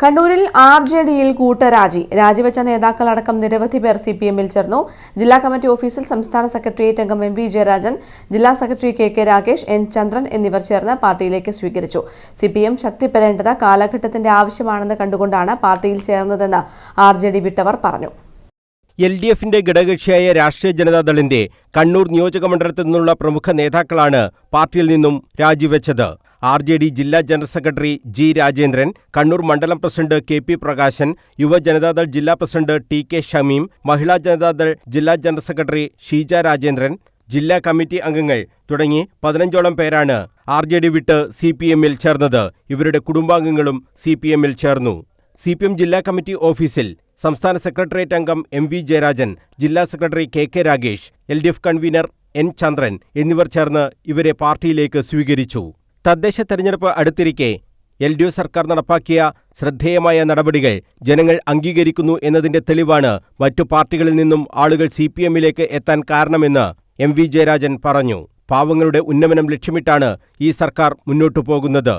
കണ്ണൂരിൽ R J ഡിയിൽ കൂട്ടരാജി. രാജിവെച്ച നേതാക്കളടക്കം നിരവധി പേർ സി പി എമ്മിൽ ചേർന്നു. ജില്ലാ കമ്മിറ്റി ഓഫീസിൽ സംസ്ഥാന സെക്രട്ടേറിയറ്റ് അംഗം എം വി ജയരാജൻ ജില്ലാ secretary K K Rakesh N Chandran എന്നിവർ ചേർന്ന് പാർട്ടിയിലേക്ക് സ്വീകരിച്ചു. സി പി എം ശക്തിപ്പെടേണ്ടത് കാലഘട്ടത്തിന്റെ ആവശ്യമാണെന്ന് കണ്ടുകൊണ്ടാണ് പാർട്ടിയിൽ ചേർന്നതെന്ന് ആർ ജെ ഡി വിട്ടവർ പറഞ്ഞു. എൽ ഡി എഫിന്റെ ഘടകകക്ഷിയായ രാഷ്ട്രീയ ജനതാദളിന്റെ കണ്ണൂർ നിയോജക മണ്ഡലത്തിൽ നിന്നുള്ള പ്രമുഖ നേതാക്കളാണ് പാർട്ടിയിൽ നിന്നും രാജിവെച്ചത്. ആർ ജെ ഡി ജില്ലാ general secretary G Rajendran Kannur മണ്ഡലം president K P Prakashan Yuva Janata Dal ജില്ലാ president T K Shameem Mahila Janata Dal ജില്ലാ ജനറൽ സെക്രട്ടറി ഷീജ രാജേന്ദ്രൻ ജില്ലാ കമ്മിറ്റി അംഗങ്ങൾ തുടങ്ങി പതിനഞ്ചോളം പേരാണ് ആർ ജെ ഡി വിട്ട് സി പി എമ്മിൽ ചേർന്നത്. ഇവരുടെ കുടുംബാംഗങ്ങളും സി പി എമ്മിൽ ചേർന്നു. സി പി എം ജില്ലാ കമ്മിറ്റി ഓഫീസിൽ സംസ്ഥാന സെക്രട്ടേറിയറ്റ് അംഗം എം വി ജയരാജൻ ജില്ലാ secretary K K Ragesh L D F convener N Chandran എന്നിവർ ചേർന്ന് ഇവരെ പാർട്ടിയിലേക്ക് സ്വീകരിച്ചു. തദ്ദേശ തെരഞ്ഞെടുപ്പ് അടുത്തിരിക്കെ എൽ ഡി എഫ് സർക്കാർ നടപ്പാക്കിയ ശ്രദ്ധേയമായ നടപടികൾ ജനങ്ങൾ അംഗീകരിക്കുന്നു എന്നതിന്റെ തെളിവാണ് മറ്റു പാർട്ടികളിൽ നിന്നും ആളുകൾ സി പി എമ്മിലേക്ക് എത്താൻ കാരണമെന്ന് എം വി ജയരാജൻ പറഞ്ഞു. പാവങ്ങളുടെ ഉന്നമനം ലക്ഷ്യമിട്ടാണ് ഈ സർക്കാർ മുന്നോട്ടു പോകുന്നത്.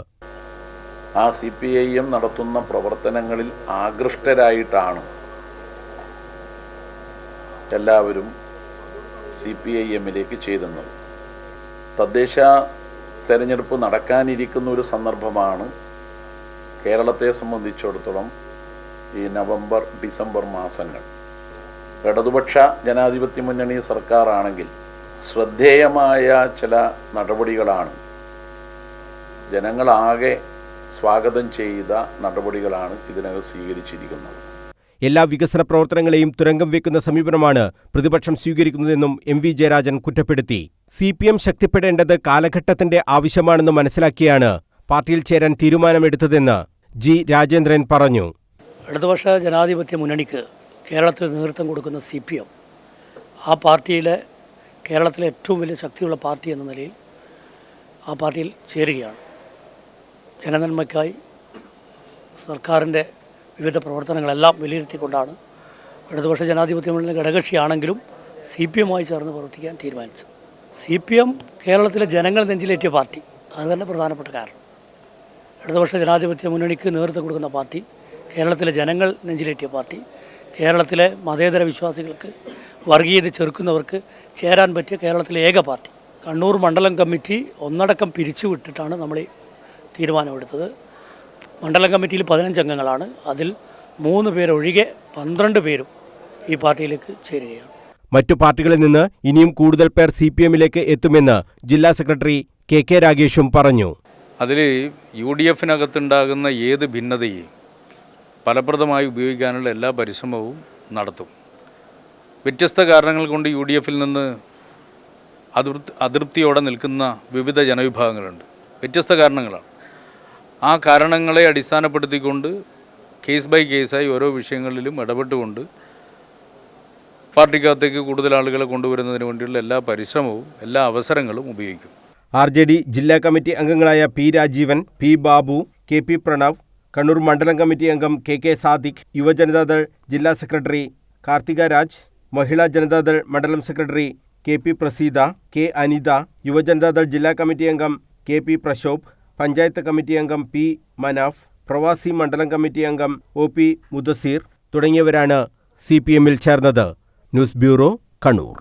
ആ സി പി ഐ എം നടത്തുന്ന പ്രവർത്തനങ്ങളിൽ ആകൃഷ്ടരായിട്ടാണ് എല്ലാവരും സി പി ഐ എമ്മിലേക്ക് ചേരുന്നത്. തദ്ദേശ തെരഞ്ഞെടുപ്പ് നടക്കാനിരിക്കുന്ന ഒരു സന്ദർഭമാണ് കേരളത്തെ സംബന്ധിച്ചിടത്തോളം ഈ നവംബർ ഡിസംബർ മാസങ്ങൾ. ഇടതുപക്ഷ ജനാധിപത്യ മുന്നണി സർക്കാരാണെങ്കിൽ ശ്രദ്ധേയമായ ചില നടപടികളാണ്. ജനങ്ങളാകെ സ്വാഗതം ചെയ്ത നടപടികളാണ് ഇതിനകം സ്വീകരിച്ചിരിക്കുന്നത്. എല്ലാ വികസന പ്രവർത്തനങ്ങളെയും തുരങ്കം വെക്കുന്ന സമീപനമാണ് പ്രതിപക്ഷം സ്വീകരിക്കുന്നതെന്നും എം വി ജയരാജൻ കുറ്റപ്പെടുത്തി. സി പി എം ശക്തിപ്പെടേണ്ടത് കാലഘട്ടത്തിന്റെ ആവശ്യമാണെന്ന് മനസ്സിലാക്കിയാണ് പാർട്ടിയിൽ ചേരാൻ തീരുമാനമെടുത്തതെന്ന് ജി രാജേന്ദ്രൻ പറഞ്ഞു. ഇടതുപക്ഷ ജനാധിപത്യ മുന്നണിക്ക് കേരളത്തിൽ നേതൃത്വം കൊടുക്കുന്ന സി പി എം ആ പാർട്ടിയിലെ കേരളത്തിലെ ഏറ്റവും വലിയ ശക്തിയുള്ള പാർട്ടി എന്ന നിലയിൽ ആ പാർട്ടിയിൽ ചേരുകയാണ്. ജനനന്മയ്ക്കായി സർക്കാരിന്റെ വിവിധ പ്രവർത്തനങ്ങളെല്ലാം വിലയിരുത്തിക്കൊണ്ടാണ് ഇടതുപക്ഷ ജനാധിപത്യ മുന്നണി ഘടകകക്ഷിയാണെങ്കിലും സി പി എമ്മുമായി ചേർന്ന് പ്രവർത്തിക്കാൻ തീരുമാനിച്ചു സി പി എം കേരളത്തിലെ ജനങ്ങൾ നെഞ്ചിലേറ്റിയ പാർട്ടി. അത് തന്നെ പ്രധാനപ്പെട്ട കാരണം. ഇടതുപക്ഷ ജനാധിപത്യ മുന്നണിക്ക് നേതൃത്വം കൊടുക്കുന്ന പാർട്ടി കേരളത്തിലെ ജനങ്ങൾ നെഞ്ചിലേറ്റിയ പാർട്ടി കേരളത്തിലെ മതേതര വിശ്വാസികൾക്ക് വർഗീയത ചെറുക്കുന്നവർക്ക് ചേരാൻ പറ്റിയ കേരളത്തിലെ ഏക പാർട്ടി. കണ്ണൂർ മണ്ഡലം കമ്മിറ്റി ഒന്നടക്കം പിരിച്ചുവിട്ടിട്ടാണ് നമ്മൾ തീരുമാനമെടുത്തത്. മണ്ഡലം കമ്മിറ്റിയിൽ പതിനഞ്ച് അംഗങ്ങളാണ്. അതിൽ മൂന്ന് പേരൊഴികെ പന്ത്രണ്ട് പേരും ഈ പാർട്ടിയിലേക്ക് ചേരുകയാണ്. മറ്റു പാർട്ടികളിൽ നിന്ന് ഇനിയും കൂടുതൽ പേർ സി പി എമ്മിലേക്ക് എത്തുമെന്ന് ജില്ലാ സെക്രട്ടറി കെ കെ രാഗേഷും പറഞ്ഞു. അതിൽ യു ഡി എഫിനകത്തുണ്ടാകുന്ന ഏത് ഭിന്നതയെയും ഫലപ്രദമായി ഉപയോഗിക്കാനുള്ള എല്ലാ പരിശ്രമവും നടത്തും. വ്യത്യസ്ത കാരണങ്ങൾ കൊണ്ട് യു ഡി എഫിൽ നിന്ന് അതൃപ്തിയോടെ നിൽക്കുന്ന വിവിധ ജനവിഭാഗങ്ങളുണ്ട്. വ്യത്യസ്ത കാരണങ്ങളാണ്. ആ കാരണങ്ങളെ അടിസ്ഥാനപ്പെടുത്തിക്കൊണ്ട് കേസ് ബൈ കേസായി ഓരോ വിഷയങ്ങളിലും ഇടപെട്ടുകൊണ്ട് പാർട്ടിക്കകത്തേക്ക് കൂടുതൽ ആളുകളെ കൊണ്ടുവരുന്നതിന് വേണ്ടിയുള്ള എല്ലാ പരിശ്രമവും എല്ലാ അവസരങ്ങളും ഉപയോഗിക്കും. ആർ ജെ ഡി ജില്ലാ കമ്മിറ്റി അംഗങ്ങളായ P Rajeevan P Babu K P Pranav Kannur മണ്ഡലം കമ്മിറ്റി അംഗം കെ കെ സാദിഖ് യുവജനതാദൾ ജില്ലാ സെക്രട്ടറി കാർത്തിക രാജ് മഹിളാ ജനതാദൾ മണ്ഡലം secretary K P Praseetha K Anitha Yuva Janata Dal ജില്ലാ കമ്മിറ്റി അംഗം K P Prashobh panchayat committee അംഗം P Manaf പ്രവാസി മണ്ഡലം കമ്മിറ്റി അംഗം ഒ പി മുദസീർ തുടങ്ങിയവരാണ് സി പി എമ്മിൽ ചേർന്നത്. News bureau Kannur.